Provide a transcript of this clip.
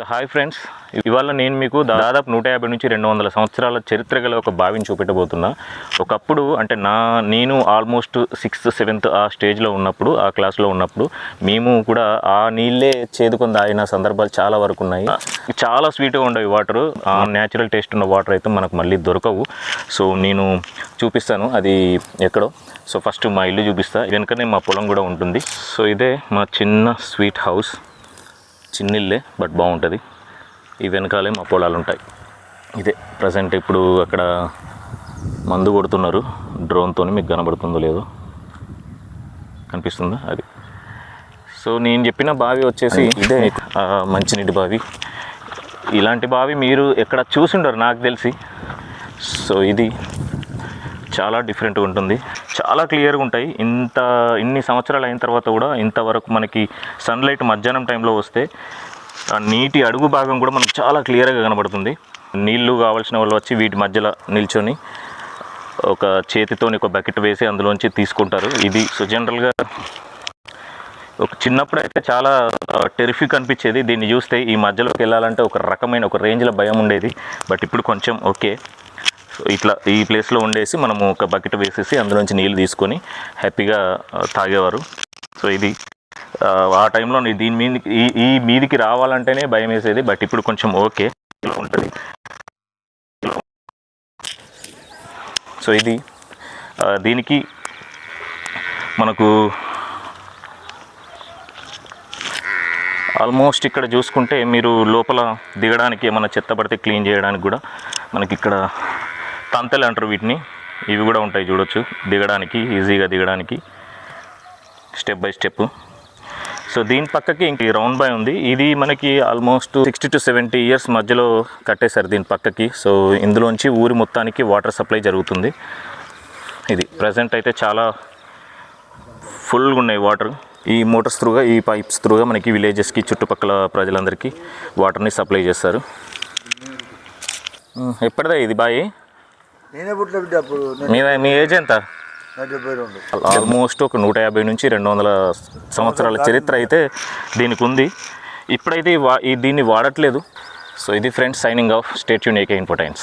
Hi friends ఇవాళ నేను మీకు దాదాపు నూట యాభై నుంచి రెండు వందల సంవత్సరాల చరిత్ర గల ఒక బావిని చూపెట్టబోతున్నా. ఒకప్పుడు అంటే నా నేను ఆల్మోస్ట్ సిక్స్త్ సెవెంత్ ఆ స్టేజ్లో ఉన్నప్పుడు ఆ క్లాస్లో ఉన్నప్పుడు మేము కూడా ఆ నీళ్ళే చేదుకొని తాగిన సందర్భాలు చాలా వరకు ఉన్నాయి. చాలా స్వీట్గా ఉండేవి వాటర్ ఆ న్యాచురల్ టేస్ట్ ఉన్న వాటర్ అయితే మనకు మళ్ళీ దొరకవు. సో నేను చూపిస్తాను అది ఎక్కడో. సో ఫస్ట్ మా ఇల్లు చూపిస్తా. వెనుకనే మా పొలం కూడా ఉంటుంది. సో ఇదే మా చిన్న స్వీట్ హౌస్ చిన్నిల్లే బట్ బాగుంటుంది. ఈ వెనకాలే మా పొలాలు ఉంటాయి ఇదే ప్రజెంట్ ఇప్పుడు అక్కడ మందు కొడుతున్నారు. డ్రోన్తో మీకు కనబడుతుందో లేదో. కనిపిస్తుందా? అది. సో నేను చెప్పిన బావి వచ్చేసి ఇదే. మంచినీటి బావి. ఇలాంటి బావి మీరు ఎక్కడ చూసిండరు నాకు తెలిసి. సో ఇది చాలా డిఫరెంట్గా ఉంటుంది. చాలా క్లియర్గా ఉంటాయి. ఇంత ఇన్ని సంవత్సరాలు అయిన తర్వాత కూడా ఇంతవరకు మనకి సన్లైట్ మధ్యాహ్నం టైంలో వస్తే నీటి అడుగు భాగం కూడా మనకు చాలా క్లియర్గా కనబడుతుంది. నీళ్ళు కావాల్సిన వాళ్ళు వచ్చి వీటి మధ్యలో నిల్చొని ఒక చేతితోని ఒక బకెట్ వేసి అందులోంచి తీసుకుంటారు. ఇది సో జనరల్గా ఒక చిన్నప్పుడు అయితే చాలా టెరిఫిక్ అనిపించేది. దీన్ని చూస్తే ఈ మధ్యలోకి వెళ్ళాలంటే ఒక రకమైన ఒక రేంజ్లో భయం ఉండేది. బట్ ఇప్పుడు కొంచెం ఓకే ఇట్లా ఈ ప్లేస్లో ఉండేసి మనము ఒక బకెట్ వేసేసి అందులోంచి నీళ్ళు తీసుకొని హ్యాపీగా తాగేవారు. సో ఇది ఆ, టైంలో దీని మీదకి ఈ ఈ మీదికి రావాలంటేనే భయం వేసేది బట్ ఇప్పుడు కొంచెం ఓకే. ఇలా ఉంటుంది సో ఇది దీనికి మనకు ఆల్మోస్ట్ ఇక్కడ చూసుకుంటే మీరు లోపల దిగడానికి ఏమైనా చెత్త పడితే క్లీన్ చేయడానికి కూడా మనకి ఇక్కడ తంతెలు అంటారు వీటిని. ఇవి కూడా ఉంటాయి చూడొచ్చు. దిగడానికి ఈజీగా దిగడానికి. Step by step. సో దీని పక్కకి ఇంక రౌండ్ బాయ్ ఉంది. ఇది మనకి almost sixty to seventy years మధ్యలో కట్టేశారు దీని పక్కకి. సో ఇందులోంచి ఊరి మొత్తానికి వాటర్ సప్లై జరుగుతుంది. ఇది ప్రజెంట్ అయితే చాలా ఫుల్గా ఉన్నాయి వాటర్. ఈ మోటార్స్ త్రూగా ఈ పైప్స్ త్రూగా మనకి విలేజెస్కి చుట్టుపక్కల ప్రజలందరికీ వాటర్ని సప్లై చేస్తారు. ఎప్పటిదా ఇది బాయి? నేనే పుట్టిన బిడ్డ అప్పుడు. మీ మీ ఏజ్ ఎంత? ఆల్మోస్ట్ ఒక నూట యాభై నుంచి రెండు వందల సంవత్సరాల చరిత్ర అయితే దీనికి ఉంది. ఇప్పుడైతే ఈ వా ఈ దీన్ని వాడట్లేదు. సో ఇది ఫ్రెండ్స్ సైనింగ్ ఆఫ్ స్టేట్ యూన్ ఏకే ఇన్ఫోటైన్స్